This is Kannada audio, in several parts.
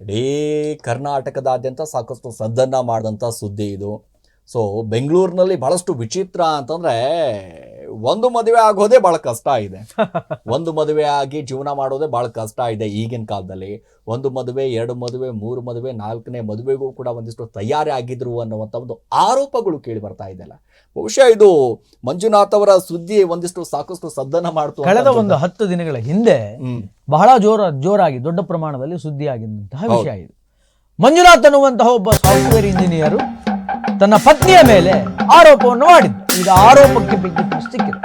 ಇಡೀ ಕರ್ನಾಟಕದಾದ್ಯಂತ ಸಾಕಷ್ಟು ಸದ್ದನ್ನು ಮಾಡಿದಂಥ ಸುದ್ದಿ ಇದು. ಸೊ ಬೆಂಗಳೂರಿನಲ್ಲಿ ಭಾಳಷ್ಟು ವಿಚಿತ್ರ ಅಂತಂದ್ರೆ ಒಂದು ಮದುವೆ ಆಗೋದೇ ಬಹಳ ಕಷ್ಟ ಇದೆ. ಒಂದು ಮದುವೆ ಆಗಿ ಜೀವನ ಮಾಡೋದೇ ಬಹಳ ಕಷ್ಟ ಇದೆ ಈಗಿನ ಕಾಲದಲ್ಲಿ. ಒಂದು ಮದುವೆ ಎರಡು ಮದುವೆ ಮೂರು ಮದುವೆ ನಾಲ್ಕನೇ ಮದುವೆಗೂ ಕೂಡ ಒಂದಿಷ್ಟು ತಯಾರಿ ಆಗಿದ್ರು ಅನ್ನುವಂಥ ಒಂದು ಆರೋಪಗಳು ಕೇಳಿ ಬರ್ತಾ ಇದೆಯಲ್ಲ ಬಹುಶಃ ಇದು ಮಂಜುನಾಥ್ ಅವರ ಸುದ್ದಿ ಒಂದಿಷ್ಟು ಸಾಕಷ್ಟು ಸದ್ದನ್ನ ಮಾಡ್ತು ಕಳೆದ ಒಂದು. ಹತ್ತು ದಿನಗಳ ಹಿಂದೆ ಬಹಳ ಜೋರ ಜೋರಾಗಿ ದೊಡ್ಡ ಪ್ರಮಾಣದಲ್ಲಿ ಸುದ್ದಿ ಆಗಿದ್ದಂತಹ ವಿಷಯ ಇದು. ಮಂಜುನಾಥ್ ಅನ್ನುವಂತಹ ಒಬ್ಬ ಸಾಫ್ಟ್ವೇರ್ ಇಂಜಿನಿಯರು ತನ್ನ ಪತ್ನಿಯ ಮೇಲೆ ಆರೋಪವನ್ನು ಮಾಡಿದ್ದ. ಈಗ ಆರೋಪಕ್ಕೆ ಬಿದ್ದು ಸಿಕ್ಕಿದೆ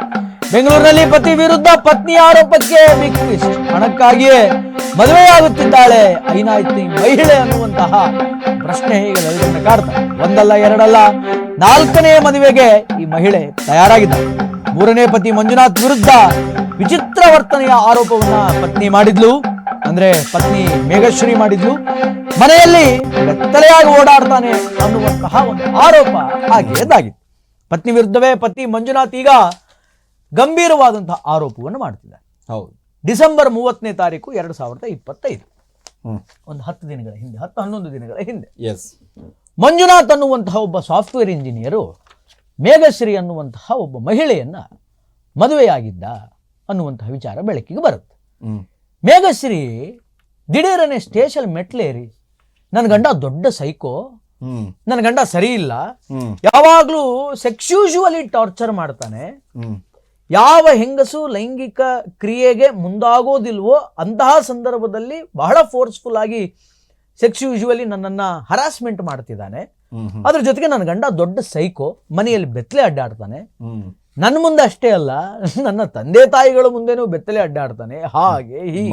ಬೆಂಗಳೂರಿನಲ್ಲಿ ಪತಿ ವಿರುದ್ಧ ಪತ್ನಿ ಆರೋಪಕ್ಕೆ ಬಿಗ್ ಟ್ವಿಸ್ಟ್ ಹಣಕ್ಕಾಗಿಯೇ ಮದುವೆಯಾಗುತ್ತಿದ್ದಾಳೆ. ಐನಾಯ್ತಿ ಮಹಿಳೆ ಅನ್ನುವಂತಹ ಪ್ರಶ್ನೆ ಈಗ ಕಾಡ್ತಾರೆ ಕಾಡ್ತಾ ಒಂದಲ್ಲ, ಎರಡಲ್ಲ ನಾಲ್ಕನೇ ಮದುವೆಗೆ ಈ ಮಹಿಳೆ ತಯಾರಾಗಿದ್ದಾಳೆ. ಮೂರನೇ ಪತಿ ಮಂಜುನಾಥ್ ವಿರುದ್ಧ ವಿಚಿತ್ರ ವರ್ತನೆಯ ಆರೋಪವನ್ನ ಪತ್ನಿ ಮಾಡಿದ್ಲು. ಅಂದ್ರೆ ಪತ್ನಿ ಮೇಘಶ್ರೀ ಮಾಡಿದ್ಲು. ಮನೆಯಲ್ಲಿ ಬೆತ್ತಲೆಯಾಗಿ ಓಡಾಡ್ತಾನೆ ಅನ್ನುವಂತಹ ಒಂದು ಆರೋಪ ಹಾಗೆಯದಾಗಿತ್ತು ಪತ್ನಿ ವಿರುದ್ಧವೇ ಪತಿ ಮಂಜುನಾಥ್ ಈಗ ಗಂಭೀರವಾದಂತಹ ಆರೋಪವನ್ನು ಮಾಡುತ್ತಿದ್ದಾರೆ ಹೌದು. ಡಿಸೆಂಬರ್ ಮೂವತ್ತನೇ ತಾರೀಕು ಎರಡು ಸಾವಿರದ ಇಪ್ಪತ್ತೈದು. ಒಂದು ಹತ್ತು ದಿನಗಳ ಹಿಂದೆ ಹತ್ತು ಹನ್ನೊಂದು ದಿನಗಳ ಹಿಂದೆ. ಎಸ್ ಮಂಜುನಾಥ್ ಅನ್ನುವಂತಹ ಒಬ್ಬ ಸಾಫ್ಟ್ವೇರ್ ಇಂಜಿನಿಯರು ಮೇಘಶ್ರೀ ಅನ್ನುವಂತಹ ಒಬ್ಬ ಮಹಿಳೆಯನ್ನ ಮದುವೆಯಾಗಿದ್ದ ಅನ್ನುವಂತಹ ವಿಚಾರ ಬೆಳಕಿಗೆ ಬರುತ್ತೆ. ಮೇಘಶ್ರೀ ದಿಢೀರನೆ ಸ್ಟೇಷನ್ ಮೆಟ್ಲೇರಿ. ನನ್ನ ಗಂಡ ದೊಡ್ಡ ಸೈಕೋ ನನ್ನ ಗಂಡ ಸರಿ ಇಲ್ಲ. ಯಾವಾಗ್ಲೂ ಸೆಕ್ಸ್ಯೂಶುವಲಿ ಟಾರ್ಚರ್ ಮಾಡ್ತಾನೆ. ಯಾವ ಹೆಂಗಸು ಲೈಂಗಿಕ ಕ್ರಿಯೆಗೆ ಮುಂದಾಗೋದಿಲ್ವೋ ಅಂತಹ ಸಂದರ್ಭದಲ್ಲಿ ಬಹಳ ಫೋರ್ಸ್ಫುಲ್ ಆಗಿ ಸೆಕ್ಸ್ ಯೂಶುವಲಿ ನನ್ನನ್ನು ಹರಾಸ್ಮೆಂಟ್ ಮಾಡ್ತಿದ್ದಾನೆ. ಅದ್ರ ಜೊತೆಗೆ ನನ್ನ ಗಂಡ ದೊಡ್ಡ ಸೈಕೋ ಮನೆಯಲ್ಲಿ ಬೆತ್ತಲೆ ಅಡ್ಡಾಡ್ತಾನೆ. ನನ್ನ ಮುಂದೆ ಅಷ್ಟೇ ಅಲ್ಲ ನನ್ನ ತಂದೆ ತಾಯಿಗಳ ಮುಂದೆನೂ ಬೆತ್ತಲೆ ಅಡ್ಡಾಡ್ತಾನೆ. ಹಾಗೆ ಹೀಗೆ.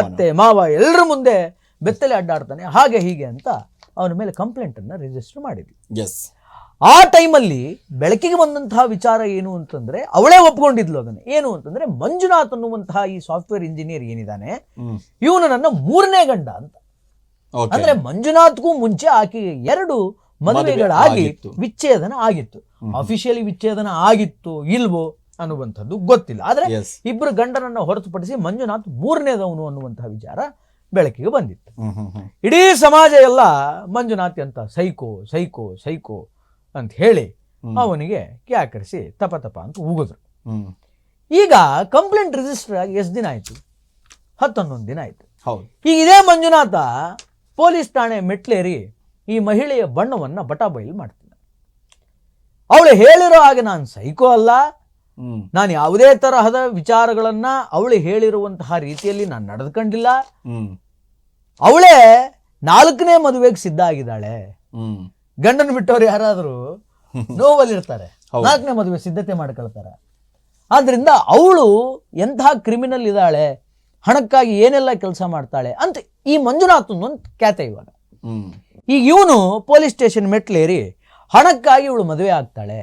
ಅತ್ತೆ ಮಾವ ಎಲ್ಲರ ಮುಂದೆ ಬೆತ್ತಲೆ ಅಡ್ಡಾಡ್ತಾನೆ. ಹಾಗೆ ಹೀಗೆ ಅಂತ ಅವನ ಮೇಲೆ ಕಂಪ್ಲೇಂಟ್ ಅನ್ನ ರಿಜಿಸ್ಟರ್ ಮಾಡಿದ್ವಿ ಎಸ್ ಆ ಟೈಮಲ್ಲಿ ಬೆಳಕಿಗೆ ಬಂದಂತಹ ವಿಚಾರ ಏನು ಅಂತಂದ್ರೆ ಅವಳೇ ಒಪ್ಕೊಂಡಿದ್ಲು ಅದನ್ನ. ಏನು ಅಂತಂದ್ರೆ ಮಂಜುನಾಥ್ ಅನ್ನುವಂತಹ ಈ ಸಾಫ್ಟ್ವೇರ್ ಇಂಜಿನಿಯರ್ ಏನಿದ್ದಾನೆ ಇವನು ನನ್ನ ಮೂರನೇ ಗಂಡ ಅಂತ. ಅಂದ್ರೆ ಮಂಜುನಾಥ್ಗೂ ಮುಂಚೆ ಆಕೆ ಎರಡು ಮದುವೆಗಳಾಗಿ. ವಿಚ್ಛೇದನ ಆಗಿತ್ತು. ಅಫಿಷಿಯಲಿ ವಿಚ್ಛೇದನ ಆಗಿತ್ತು ಇಲ್ವೋ ಅನ್ನುವಂಥದ್ದು ಗೊತ್ತಿಲ್ಲ. ಆದ್ರೆ ಇಬ್ಬರು ಗಂಡನನ್ನ ಹೊರತುಪಡಿಸಿ ಮಂಜುನಾಥ್ ಮೂರನೇದವನು ಅನ್ನುವಂತಹ ವಿಚಾರ ಬೆಳಕಿಗೆ ಬಂದಿತ್ತು. ಇಡೀ ಸಮಾಜ ಎಲ್ಲ ಮಂಜುನಾಥ್ ಅಂತ ಸೈಕೋ ಸೈಕೋ ಸೈಕೋ ಅಂತ ಹೇಳಿ ಅವನಿಗೆ ಕ್ಯಾಕರಿಸಿ ತಪ ತಪ ಅಂತ ಉಗಿದ್ರು. ಈಗ ಕಂಪ್ಲೇಂಟ್ ರಿಜಿಸ್ಟರ್ ಆಗಿ ಎಷ್ಟು ದಿನ ಆಯಿತು? ಹತ್ತೊಂದೊಂದು ದಿನ ಆಯಿತು. ಹೌದು. ಈಗ ಇದೇ ಮಂಜುನಾಥ ಪೊಲೀಸ್ ಠಾಣೆ ಮೆಟ್ಲೇರಿ ಈ ಮಹಿಳೆಯ ಬಣ್ಣವನ್ನ ಬಟಾಬೈಲ್ ಮಾಡ್ತಿದ್ದ ಅವಳು ಹೇಳಿರೋ ಹಾಗೆ ನಾನು ಸೈಕೋ ಅಲ್ಲ. ನಾನು ಯಾವುದೇ ತರಹದ ವಿಚಾರಗಳನ್ನ ಅವಳು ಹೇಳಿರುವಂತಹ ರೀತಿಯಲ್ಲಿ ನಾನು ನಡೆದುಕೊಂಡಿಲ್ಲ. ಅವಳೇ ನಾಲ್ಕನೇ ಮದುವೆಗೆ ಸಿದ್ಧ ಆಗಿದ್ದಾಳೆ. ಗಂಡನ ಬಿಟ್ಟವ್ರು ಯಾರಾದರೂ ನೋವಲ್ಲಿರ್ತಾರೆ. ಇರ್ತಾರೆ ನಾಲ್ಕನೇ ಮದುವೆ ಸಿದ್ಧತೆ ಮಾಡ್ಕೊಳ್ತಾರೆ. ಆದ್ರಿಂದ ಅವಳು ಎಂತಹ ಕ್ರಿಮಿನಲ್ ಇದ್ದಾಳೆ ಹಣಕ್ಕಾಗಿ ಏನೆಲ್ಲ ಕೆಲಸ ಮಾಡ್ತಾಳೆ ಅಂತ ಈ ಮಂಜುನಾಥ್ ಒಂದು ಖ್ಯಾತೆ ಇವಾಗ. ಈಗ ಇವನು ಪೊಲೀಸ್ ಸ್ಟೇಷನ್ ಮೆಟ್ಲೇರಿ ಹಣಕ್ಕಾಗಿ ಇವಳು ಮದುವೆ ಆಗ್ತಾಳೆ.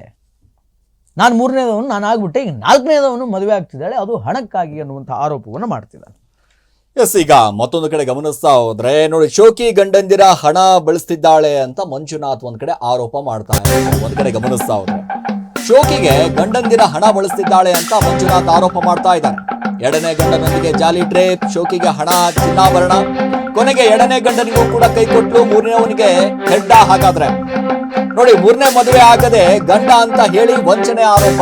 ನಾನು ಮೂರನೇದವನು ನಾನು ಆಗ್ಬಿಟ್ಟೆ ಈಗ ನಾಲ್ಕನೇದವನು ಮದುವೆ ಆಗ್ತಿದ್ದಾಳೆ ಅದು ಹಣಕ್ಕಾಗಿ ಅನ್ನುವಂಥ ಆರೋಪವನ್ನು ಮಾಡ್ತಿದ್ದಾನೆ. ಎಸ್, ಈಗ ಮತ್ತೊಂದು ಕಡೆ ಗಮನಿಸ್ತಾ ಹೋದ್ರೆ ನೋಡಿ, ಶೋಕಿ ಗಂಡಂದಿರ ಹಣ ಬಳಸ್ತಿದ್ದಾಳೆ ಅಂತ ಮಂಜುನಾಥ್ ಒಂದ್ ಕಡೆ ಆರೋಪ ಮಾಡ್ತಾ ಒಂದ್ ಕಡೆ ಗಮನಿಸ್ತಾ ಹೋದ್ರೆ ಶೋಕಿಗೆ ಗಂಡಂದಿರ ಹಣ ಬಳಸ್ತಿದ್ದಾಳೆ ಅಂತ ಮಂಜುನಾಥ್ ಆರೋಪ ಮಾಡ್ತಾ ಇದ್ದಾನೆ. ಎರಡನೇ ಗಂಡನೊಂದಿಗೆ ಜಾಲಿ ಟ್ರೇಪ್ ಶೋಕಿಗೆ ಹಣ, ಚಿನ್ನಾಭರಣ. ಕೊನೆಗೆ ಎರಡನೇ ಗಂಡನಿಗೂ ಕೂಡ ಕೈ ಕೊಟ್ಟು ಮೂರನೇವನಿಗೆ ಹೆಡ್ಡ ಹಾಗಾದ್ರೆ. ನೋಡಿ, ಮೂರನೇ ಮದುವೆ ಆಗದೆ ಗಂಡ ಅಂತ ಹೇಳಿ ವಂಚನೆ ಆರೋಪ.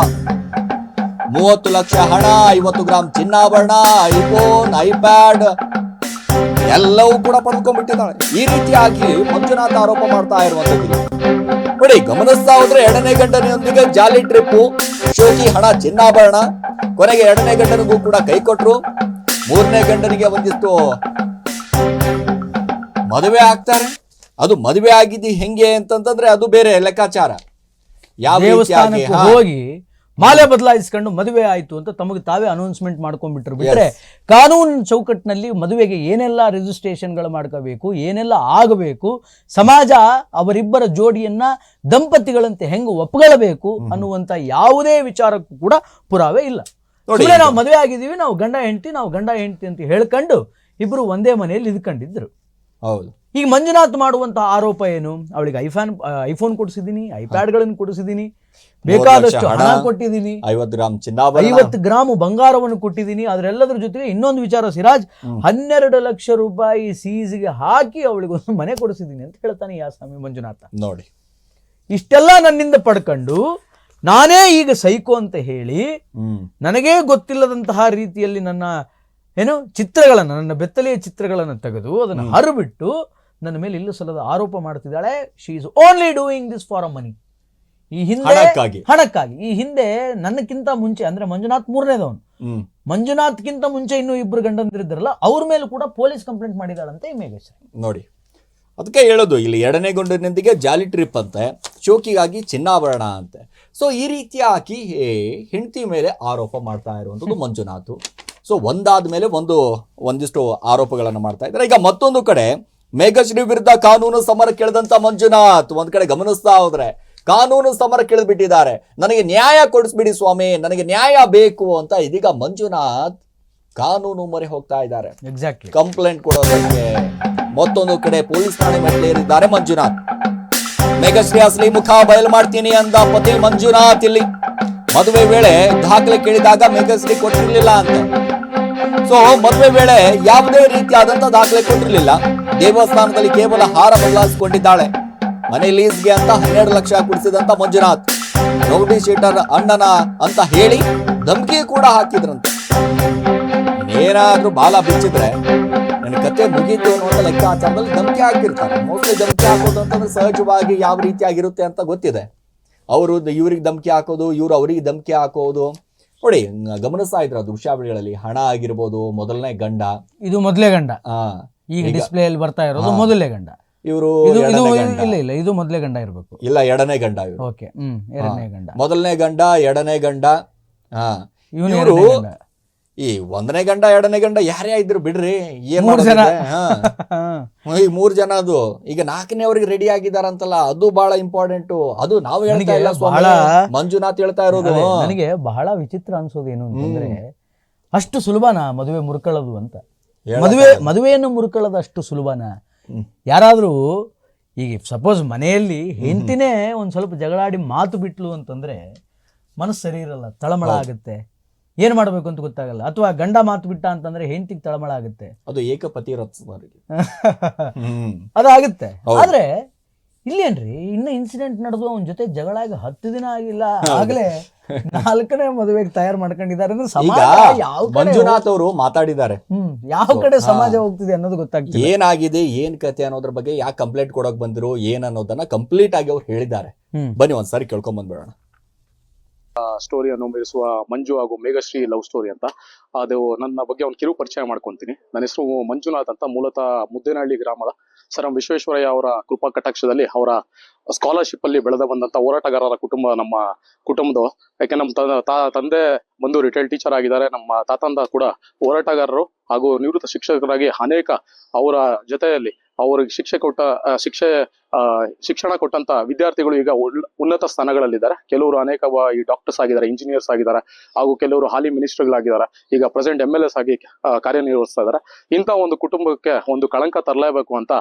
ಮೂವತ್ತು ಲಕ್ಷ ಹಣ ಐವತ್ತು ಗ್ರಾಮ್ ಚಿನ್ನಾಭರಣ ಐಫೋನ್ ಐಪ್ಯಾಡ್ ಎಲ್ಲವೂ ಕೂಡ ಪಡ್ಕೊಂಡ್ಬಿಟ್ಟಿದ್ದಾಳೆ. ಈ ರೀತಿಯಾಗಿ ಮಂಜುನಾಥ ಆರೋಪ ಮಾಡ್ತಾ ಇರುವಂತದ್ದು ನೋಡಿ ಗಮನಿಸ್ತಾ ಹೋದ್ರೆ ಎರಡನೇ ಗಂಡನೊಂದಿಗೆ ಜಾಲಿ ಟ್ರಿಪ್ ಶೋಕಿ ಹಣ ಚಿನ್ನಾಭರಣ ಕೊನೆಗೆ ಎರಡನೇ ಗಂಡನಿಗೂ ಕೂಡ ಕೈ ಕೊಟ್ರು. ಮೂರನೇ ಗಂಡನಿಗೆ ಒಂದಿಷ್ಟು ಮದುವೆ ಆಗ್ತಾರೆ. ಅದು ಮದುವೆ ಆಗಿದ್ದು ಹೆಂಗೆ ಅಂತಂತಂದ್ರೆ ಅದು ಬೇರೆ ಲೆಕ್ಕಾಚಾರ. ಯಾವ ಹೋಗಿ ಮಾಲೆ ಬದಲಾಯಿಸ್ಕೊಂಡು ಮದುವೆ ಆಯಿತು ಅಂತ ತಮಗೆ ತಾವೇ ಅನೌನ್ಸ್ಮೆಂಟ್ ಮಾಡ್ಕೊಂಡ್ಬಿಟ್ರು ಬಿಟ್ಟರೆ ಕಾನೂನು ಚೌಕಟ್ಟಿನಲ್ಲಿ ಮದುವೆಗೆ ಏನೆಲ್ಲ ರಿಜಿಸ್ಟ್ರೇಷನ್ಗಳು ಮಾಡ್ಕೋಬೇಕು ಏನೆಲ್ಲ ಆಗಬೇಕು ಸಮಾಜ ಅವರಿಬ್ಬರ ಜೋಡಿಯನ್ನ ದಂಪತಿಗಳಂತೆ ಹೆಂಗೆ ಒಪ್ಕೊಳ್ಬೇಕು ಅನ್ನುವಂತ ಯಾವುದೇ ವಿಚಾರಕ್ಕೂ ಕೂಡ ಪುರಾವೆ ಇಲ್ಲ. ನಾವು ಮದುವೆ ಆಗಿದ್ದೀವಿ ನಾವು ಗಂಡ ಹೆಂಡತಿ ನಾವು ಗಂಡ ಹೆಂಡತಿ ಅಂತ ಹೇಳ್ಕೊಂಡು ಇಬ್ಬರು ಒಂದೇ ಮನೆಯಲ್ಲಿ ಇದ್ಕೊಂಡಿದ್ರು. ಹೌದು. ಈಗ ಮಂಜುನಾಥ್ ಮಾಡುವಂತಹ ಆರೋಪ ಏನು? ಅವಳಿಗೆ ಐಫೋನ್ ಐಫೋನ್ ಐಪ್ಯಾಡ್ ಐಪ್ಯಾಡ್ಗಳನ್ನು ಕೊಡಿಸಿದ್ದೀನಿ ಬೇಕಾದಷ್ಟು ಹಣ ಕೊಟ್ಟಿದ್ದೀನಿ ಐವತ್ತು ಗ್ರಾಮ್ ಚಿನ್ನ ಐವತ್ತು ಗ್ರಾಮ್ ಬಂಗಾರವನ್ನು ಕೊಟ್ಟಿದ್ದೀನಿ ಅದ್ರೆಲ್ಲದ್ರ ಜೊತೆಗೆ ಇನ್ನೊಂದು ವಿಚಾರ ಸಿರಾಜ್ ಹನ್ನೆರಡು ಲಕ್ಷ ರೂಪಾಯಿ ಸೀಸ್ಗೆ ಹಾಕಿ ಅವಳಿಗೆ ಒಂದು ಮನೆ ಕೊಡಿಸಿದ್ದೀನಿ ಅಂತ ಹೇಳ್ತಾನೆ ಯಾ ಸ್ವಾಮಿ ಮಂಜುನಾಥ. ನೋಡಿ. ಇಷ್ಟೆಲ್ಲ ನನ್ನಿಂದ ಪಡ್ಕೊಂಡು ನಾನೇ ಈಗ ಸೈಕೋ ಅಂತ ಹೇಳಿ ನನಗೇ ಗೊತ್ತಿಲ್ಲದಂತಹ ರೀತಿಯಲ್ಲಿ ನನ್ನ ಏನು ಚಿತ್ರಗಳನ್ನು ನನ್ನ ಬೆತ್ತಲೆಯ ಚಿತ್ರಗಳನ್ನು ತೆಗೆದು ಅದನ್ನು ಹರಿಬಿಟ್ಟು ನನ್ನ ಮೇಲೆ ಇಲ್ಲೂ ಸಲದ ಆರೋಪ ಮಾಡ್ತಿದ್ದಾಳೆ she is only doing this for a money ಈ ಹಿಂದೆ ಹಣಕ್ಕಾಗಿ. ಹಣಕ್ಕಾಗಿ. ಈ ಹಿಂದೆ ನನ್ನಕ್ಕಿಂತ ಮುಂಚೆ ಅಂದ್ರೆ ಮಂಜುನಾಥ್ ಮೂರನೇದವನು ಮಂಜುನಾಥ್ ಮಂಜುನಾಥ್ಗಿಂತ ಮುಂಚೆ ಇನ್ನೂ ಇಬ್ಬರು ಗಂಡಂದಿರಿದ್ದಾರಲ್ಲ ಅವ್ರ ಮೇಲೆ ಕೂಡ ಪೊಲೀಸ್ ಕಂಪ್ಲೇಂಟ್ ಮಾಡಿದಾಳಂತೆ ಈ ಮೇಘಶ್ರೀ ನೋಡಿ ಅದಕ್ಕೆ ಹೇಳೋದು ಇಲ್ಲಿ ಎರಡನೇ ಗಂಡನೊಂದಿಗೆ ಜಾಲಿ ಟ್ರಿಪ್ ಅಂತೆ ಶೋಕಿಗಾಗಿ ಚಿನ್ನಾಭರಣ ಅಂತೆ. ಸೊ ಈ ರೀತಿಯಾಗಿ ಹೆಂಡತಿ ಮೇಲೆ ಆರೋಪ ಮಾಡ್ತಾ ಇರುವಂಥದ್ದು ಮಂಜುನಾಥ್. ಸೊ ಒಂದಾದ ಮೇಲೆ ಒಂದು ಒಂದಿಷ್ಟು ಆರೋಪಗಳನ್ನು ಮಾಡ್ತಾ ಇದ್ದಾರೆ. ಈಗ ಮತ್ತೊಂದು ಕಡೆ ಮೇಘಶ್ರೀ ವಿರುದ್ಧ ಕಾನೂನು ಸಮರ ಕೇಳಿದಂತ ಮಂಜುನಾಥ್. ಒಂದ್ ಕಡೆ ಗಮನಿಸ್ತಾ ಹೋದ್ರೆ ಕಾನೂನು ಸಮರ ಬಿಟ್ಟಿದ್ದಾರೆ ನನಗೆ ನ್ಯಾಯ ಕೊಡಿಸ್ಬಿಡಿ ಸ್ವಾಮಿ ನನಗೆ ನ್ಯಾಯ ಬೇಕು ಅಂತ ಇದೀಗ ಮಂಜುನಾಥ್ ಕಾನೂನು ಮೊರೆ ಹೋಗ್ತಾ ಇದ್ದಾರೆ. ಎಕ್ಸಾಕ್ಟ್ಲಿ ಕಂಪ್ಲೇಂಟ್ ಕೊಡೋದಕ್ಕೆ ಮತ್ತೊಂದು ಕಡೆ ಪೊಲೀಸ್ ಠಾಣೆ ಮಹಿಳೆಯರಿದ್ದಾರೆ ಮಂಜುನಾಥ್. ಮೇಘಶ್ರೀ ಅಸಲಿ ಮುಖ ಬಯಲು ಮಾಡ್ತೀನಿ ಅಂದ ಪತಿ ಮಂಜುನಾಥ್ ಇಲ್ಲಿ. ಮದುವೆ ವೇಳೆ ದಾಖಲೆ ಕೇಳಿದಾಗ ಮೇಘಶ್ರೀ ಕೊಟ್ಟಿರ್ಲಿಲ್ಲ ಅಂತೆ. ಸೊ ಮದುವೆ ವೇಳೆ ಯಾವುದೇ ರೀತಿಯಾದಂತ ದಾಖಲೆ ಕೊಟ್ಟಿರಲಿಲ್ಲ. ದೇವಸ್ಥಾನದಲ್ಲಿ ಕೇವಲ ಹಾರ ಬದಲಾಯಿಸಿಕೊಂಡಿದ್ದಾಳೆ. ಮನೆ ಲೀಸ್ಗೆ ಅಂತ ಹನ್ನೆರಡು ಲಕ್ಷ ಕುಡಿಸಿದಂತ ಮಂಜುನಾಥ್. ರೌಡಿ ಶೀಟರ್ ಅಣ್ಣನ ಅಂತ ಹೇಳಿ ಧಮಕಿ ಕೂಡ ಹಾಕಿದ್ರಂತೆ. ಏನಾದ್ರೂ ಬಾಲ ಬಿಚ್ಚಿದ್ರೆ ನನ್ನ ಕತೆ ಮುಗೀತು ಅನ್ನುವಂಥ ಲೆಕ್ಕಾಚಾರದಲ್ಲಿ ಧಮಕಿ ಹಾಕಿರ್ತಾರೆ. ಮೋಸ್ಟ್ಲಿ ಧಮಕಿ ಹಾಕೋದು ಅಂತಂದ್ರೆ ಸಹಜವಾಗಿ ಯಾವ ರೀತಿಯಾಗಿರುತ್ತೆ ಅಂತ ಗೊತ್ತಿದೆ. ಅವರು ಇವ್ರಿಗೆ ಧಮಕಿ ಹಾಕೋದು, ಇವ್ರು ಅವರಿಗೆ ಧಮಕಿ ಹಾಕೋದು. ನೋಡಿ ಗಮನಿಸ್ತಾ ಇದ್ರ ದೃಶ್ಯಾವಳಿಗಳಲ್ಲಿ ಹಣ ಆಗಿರ್ಬೋದು ಮೊದಲನೇ ಗಂಡ. ಇದು ಮೊದಲೇ ಗಂಡ. ಆ ಈಗ ಡಿಸ್ಪ್ಲೇ ಅಲ್ಲಿ ಬರ್ತಾ ಇರೋದು. ಮೊದಲೇ ಗಂಡ. ಇವರು ಇಲ್ಲ ಇಲ್ಲ ಇದು ಮೊದಲೇ ಗಂಡ ಇರಬೇಕು. ಇಲ್ಲ ಎರಡನೇ ಗಂಡ ಇವರು. ಓಕೆ ಹ್ಮ್ ಎರಡನೇ ಗಂಡ. ಮೊದಲನೇ ಗಂಡ ಎರಡನೇ ಗಂಡ. ಹಾ. ಇವರು ಈ ಒಂದನೇ ಗಂಡ ಎರಡನೇ ಗಂಡ ಯಾರೇ ಇದ್ರು ಬಿಡ್ರಿ ಏನ್ ಮೂರ್ ಜನ. ಈ ಮೂರ್ ಜನ ಅದು. ಈಗ ನಾಲ್ಕನೇ ಅವ್ರಿಗೆ ರೆಡಿ ಆಗಿದಾರಂತಲ್ಲ ಅದು ಬಹಳ ಇಂಪಾರ್ಟೆಂಟ್ ಅದು ನಾವು ಹೇಳ್ತಾ ಇಲ್ಲ ಬಹಳ- ಮಂಜುನಾಥ್ ಹೇಳ್ತಾ ಇರೋದು. ನನಗೆ ಬಹಳ ವಿಚಿತ್ರ ಅನ್ಸೋದು ಏನು ಅಂತಂದ್ರೆ ಅಷ್ಟು ಸುಲಭನಾ ಮದುವೆ ಮುರ್ಕೊಳ್ಳೋದು ಅಂತ. ಮದುವೆ ಮದುವೆಯನ್ನು ಮುರ್ಕೊಳ್ಳೋದು ಅಷ್ಟು ಸುಲಭನಾ. ಯಾರಾದ್ರೂ ಈಗ ಸಪೋಸ್ ಮನೆಯಲ್ಲಿ ಹೆಂಡತಿನೇ ಒಂದ್ ಸ್ವಲ್ಪ ಜಗಳಾಡಿ ಮಾತು ಬಿಟ್ಲು ಅಂತಂದ್ರೆ ಮನಸ್ಸು ಸರಿ ಇರಲ್ಲ ತಳಮಳ ಆಗುತ್ತೆ. ಏನ್ ಮಾಡಬೇಕು ಅಂತ ಗೊತ್ತಾಗಲ್ಲ. ಅಥವಾ ಗಂಡ ಮಾತು ಬಿಟ್ಟ ಅಂತಂದ್ರೆ ಹೆಂಡತಿಗೆ ತಳಮಳ ಆಗುತ್ತೆ. ಅದು ಏಕಪತಿ ಅದಾಗುತ್ತೆ. ಆದ್ರೆ ಇಲ್ಲೇನ್ರಿ ಇನ್ನ ಇನ್ಸಿಡೆಂಟ್ ನಡೆದು ಅವನ ಜೊತೆ ಜಗಳ ಆಗಿ ಹತ್ತು ದಿನ ಆಗಿಲ್ಲ. ಆಗ್ಲೇ ನಾಲ್ಕನೇ ಮದುವೆಗೆ ತಯಾರು ಮಾಡ್ಕೊಂಡಿದ್ದಾರೆ ಅಂದ್ರೆ ಸಮಾಜ ಯಾವ ಮಂಜುನಾಥ್ ಅವರು ಮಾತಾಡಿದ್ದಾರೆ. ಯಾವ ಕಡೆ ಸಮಾಜ ಹೋಗ್ತಿದೆ ಅನ್ನೋದು ಗೊತ್ತಾಗ್ತದೆ ಏನಾಗಿದೆ ಏನ್ ಕತೆ ಅನ್ನೋದ್ರ ಬಗ್ಗೆ ಯಾಕೆ ಕಂಪ್ಲೇಂಟ್ ಕೊಡಕ್ ಬಂದಿರೋ ಏನ್ ಅನ್ನೋದನ್ನ ಕಂಪ್ಲೀಟ್ ಆಗಿ ಅವ್ರು ಹೇಳಿದ್ದಾರೆ. ಬನ್ನಿ ಒಂದ್ಸಾರಿ ಕೇಳ್ಕೊಂಡ್ ಬಂದ್ಬಿಡೋಣ. ಸ್ಟೋರಿಯನ್ನು ಮೀರಿಸುವ ಮಂಜು ಹಾಗೂ ಮೇಘಶ್ರೀ ಲವ್ ಸ್ಟೋರಿ ಅಂತ. ಅದು ನನ್ನ ಬಗ್ಗೆ ಒಂದು ಕಿರು ಪರಿಚಯ ಮಾಡ್ಕೊಂತೀನಿ. ನನ್ನ ಹೆಸರು ಮಂಜುನಾಥ್ ಅಂತ, ಮೂಲತಃ ಮುದ್ದೇನಹಳ್ಳಿ ಗ್ರಾಮದ ಸರ್ ಎಂ ವಿಶ್ವೇಶ್ವರಯ್ಯ ಅವರ ಕೃಪಾ ಕಟಾಕ್ಷದಲ್ಲಿ ಅವರ ಸ್ಕಾಲರ್ಶಿಪ್ ಅಲ್ಲಿ ಬೆಳೆದ ಬಂದಂತ ಹೋರಾಟಗಾರರ ಕುಟುಂಬ ನಮ್ಮ ಕುಟುಂಬದ. ಯಾಕೆ ನಮ್ಮ ತಂದೆ ಬಂದು ರಿಟೈರ್ಡ್ ಟೀಚರ್ ಆಗಿದ್ದಾರೆ. ನಮ್ಮ ತಾತಂದ ಕೂಡ ಹೋರಾಟಗಾರರು ಹಾಗೂ ನಿವೃತ್ತ ಶಿಕ್ಷಕರಾಗಿ ಅನೇಕ ಅವರ ಜೊತೆಯಲ್ಲಿ ಅವರಿಗೆ ಶಿಕ್ಷೆ ಕೊಟ್ಟ ಶಿಕ್ಷೆ ಶಿಕ್ಷಣ ಕೊಟ್ಟಂತ ವಿದ್ಯಾರ್ಥಿಗಳು ಈಗ ಉನ್ನತ ಸ್ಥಾನಗಳಲ್ಲಿದ್ದಾರೆ. ಕೆಲವರು ಅನೇಕ ಈ ಡಾಕ್ಟರ್ಸ್ ಆಗಿದ್ದಾರೆ ಇಂಜಿನಿಯರ್ಸ್ ಆಗಿದ್ದಾರೆ, ಹಾಗೂ ಕೆಲವರು ಹಾಲಿ ಮಿನಿಸ್ಟರ್ಗಳಾಗಿದ್ದಾರೆ ಈಗ ಪ್ರೆಸೆಂಟ್ ಎಂ ಎಲ್ ಎಸ್ ಆಗಿ ಕಾರ್ಯನಿರ್ವಹಿಸ್ತಾ ಇದ್ದಾರೆ. ಇಂಥ ಒಂದು ಕುಟುಂಬಕ್ಕೆ ಒಂದು ಕಳಂಕ ತರಲೇಬೇಕು ಅಂತ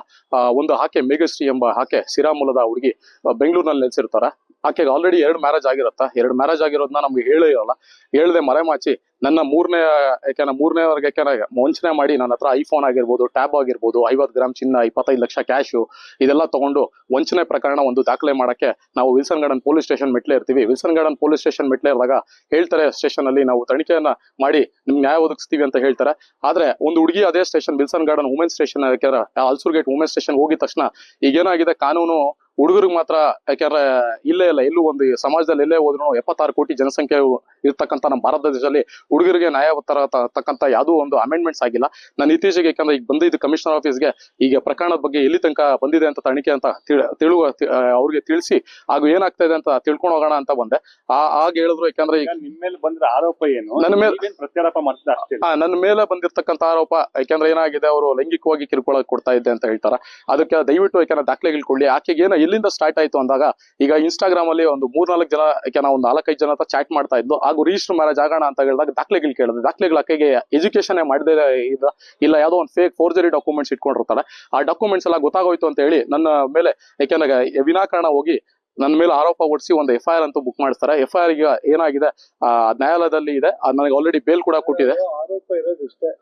ಒಂದು ಆಕೆ ಮೇಘಶ್ರೀ ಎಂಬ ಆಕೆ ಸಿರಾ ಮೂಲದ ಹುಡುಗಿ ಬೆಂಗಳೂರಿನಲ್ಲಿ ನೆಲೆಸಿರ್ತಾರೆ. ಆಕೆಗೆ ಆಲ್ರೆಡಿ ಎರಡು ಮ್ಯಾರೇಜ್ ಆಗಿರುತ್ತಾ. ಎರಡು ಮ್ಯಾರೇಜ್ ಆಗಿರೋದನ್ನ ನಮ್ಗೆ ಹೇಳೇ ಇರಲ್ಲ. ಹೇಳ್ದೆ ಮರೆಮಾಚಿ ನನ್ನ ಮೂರನೇ ಯಾಕೆನ ಮೂರನೇ ವರ್ಗ ಯಾಕೆಂದ್ರೆ ವಂಚನೆ ಮಾಡಿ ನನ್ನ ಹತ್ರ ಐಫೋನ್ ಆಗಿರ್ಬೋದು ಟ್ಯಾಬ್ ಆಗಿರ್ಬೋದು, ಐವತ್ತು ಗ್ರಾಮ್ ಚಿನ್ನ, ಇಪ್ಪತ್ತೈದು ಲಕ್ಷ ಕ್ಯಾಶು ಇದೆಲ್ಲ ತಗೊಂಡು ವಂಚನೆ ಪ್ರಕರಣ ಒಂದು ದಾಖಲೆ ಮಾಡಕ್ಕೆ ನಾವು ವಿಲ್ಸನ್ ಗಾರ್ಡನ್ ಪೊಲೀಸ್ ಸ್ಟೇಷನ್ ಮೆಟ್ಲೆ ಇರ್ತೀವಿ. ವಿಲ್ಸನ್ ಗಾರ್ಡನ್ ಪೊಲೀಸ್ ಸ್ಟೇಷನ್ ಮೆಟ್ಲೆ ಇರುವಾಗ ಹೇಳ್ತಾರೆ ಸ್ಟೇಷನ್ ಅಲ್ಲಿ ನಾವು ತನಿಖೆಯನ್ನ ಮಾಡಿ ನಿಮ್ಗೆ ನ್ಯಾಯ ಒದಗಿಸ್ತೀವಿ ಅಂತ ಹೇಳ್ತಾರೆ. ಆದ್ರೆ ಒಂದು ಹುಡುಗಿ ಅದೇ station, Wilson garden women station, ಯಾಕೆಂದ್ರೆ ಅಲ್ಸೂರ್ ಗೇಟ್ ವುಮೆನ್ ಸ್ಟೇಷನ್ ಹೋಗಿದ ತಕ್ಷಣ ಈಗೇನಾಗಿದೆ ಕಾನೂನು ಹುಡುಗರಿಗೆ ಮಾತ್ರ ಯಾಕಂದ್ರೆ ಇಲ್ಲೇ ಇಲ್ಲ ಎಲ್ಲೂ ಒಂದು ಸಮಾಜದಲ್ಲಿ ಎಲ್ಲೇ ಹೋದ್ರು ಎಪ್ಪತ್ತಾರು ಕೋಟಿ ಜನಸಂಖ್ಯೆ ಇರ್ತಕ್ಕಂಥ ನಮ್ಮ ಭಾರತ ದೇಶದಲ್ಲಿ ಹುಡುಗರಿಗೆ ನ್ಯಾಯ ತರ ತಕ್ಕಂತ ಯಾವುದೋ ಒಂದು ಅಮೆಂಡ್ಮೆಂಟ್ಸ್ ಆಗಿಲ್ಲ. ನಾನು ಇತ್ತೀಚೆಗೆ ಯಾಕಂದ್ರೆ ಈಗ ಬಂದಿದ್ದು ಕಮಿಷನರ್ ಆಫೀಸ್ಗೆ ಈಗ ಪ್ರಕರಣದ ಬಗ್ಗೆ ಎಲ್ಲಿ ತನಕ ಬಂದಿದೆ ಅಂತ ತನಿಖೆ ಅಂತ ತಿಳ್- ತಿಳುವ ಅವ್ರಿಗೆ ತಿಳಿಸಿ ಹಾಗೂ ಏನಾಗ್ತಾ ಇದೆ ಅಂತ ತಿಳ್ಕೊಂಡು ಹೋಗೋಣ ಅಂತ ಬಂದೆ. ಆ ಆಗ ಹೇಳಿದ್ರು ಯಾಕಂದ್ರೆ ಈಗ ನಿಮ್ಮ ಮೇಲೆ ಬಂದಿರೋ ಆರೋಪ ಏನು? ನನ್ನ ಮೇಲೆ- ಪ್ರತ್ಯಾರೋಪ ಮಾಡ್ತಾ ಅಷ್ಟೇ ಆ, ನನ್ನ ಮೇಲೆ ಬಂದಿರ್ತಕ್ಕಂಥ ಆರೋಪ ಯಾಕಂದ್ರೆ ಏನಾಗಿದೆ ಅವರು ಲೈಂಗಿಕವಾಗಿ ಕಿರುಕುಳ ಕೊಡ್ತಾ ಇದ್ದೆ ಅಂತ ಹೇಳ್ತಾರ. ಅದಕ್ಕೆ ದಯವಿಟ್ಟು ಯಾಕಂದ್ರೆ ದಾಖಲೆಗಳು ಕೊಡ್ಲಿ ಆಕೆಗೆ ಏನೋ ಎಲ್ಲಿಂದ ಸ್ಟಾರ್ಟ್ ಆಯ್ತು ಅಂದಾಗ ಈಗ ಇನ್ಸ್ಟಾಗ್ರಾಮ್ ಅಲ್ಲಿ ಒಂದು ಮೂರ್ನಾಲ್ಕು ಜನ ಯಾಕೆ ಒಂದು ನಾಲ್ಕೈದು ಜನ ಹತ್ರ ಚಾಟ್ ಮಾಡ್ತಾ ಇದ್ದು ಹಾಗೂ ರಿಜಿಸ್ಟರ್ ಮ್ಯಾರೇಜ್ ಆಗೋಣ ಅಂತ ಹೇಳಿದಾಗ ದಾಖಲೆಗಳು ಕೇಳಿದೆ ದಾಖಲೆಗಳು ಆಕೆಗೆ ಎಜುಕೇಶನ್ ಮಾಡಿದೆ ಇಲ್ಲ ಯಾವುದೋ ಒಂದು ಫೇಕ್ ಫೋರ್ಜರಿ ಡಾಕ್ಯುಮೆಂಟ್ಸ್ ಇಟ್ಕೊಂಡಿರ್ತಾರೆ. ಆ ಡಾಕ್ಯುಮೆಂಟ್ಸ್ ಎಲ್ಲ ಗೊತ್ತಾಗೋಯ್ತು ಅಂತ ಹೇಳಿ ನನ್ನ ಮೇಲೆ ಯಾಕೆಂದ್ರೆ ವಿನಾಕಾರಣ ಹೋಗಿ ನನ್ನ ಮೇಲೆ ಆರೋಪ ಹೊಡಿಸಿ ಒಂದು ಎಫ್ ಐ ಆರ್ ಅಂತೂ ಬುಕ್ ಮಾಡಿಸ್ತಾರೆ. ಎಫ್ ಐ ಆರ್ ಈಗ ಏನಾಗಿದೆ? ಆ, ನ್ಯಾಯಾಲಯದಲ್ಲಿ ಇದೆ. ನನಗೆ ಆಲ್ರೆಡಿ ಬೇಲ್ ಕೂಡ ಕೊಟ್ಟಿದೆ.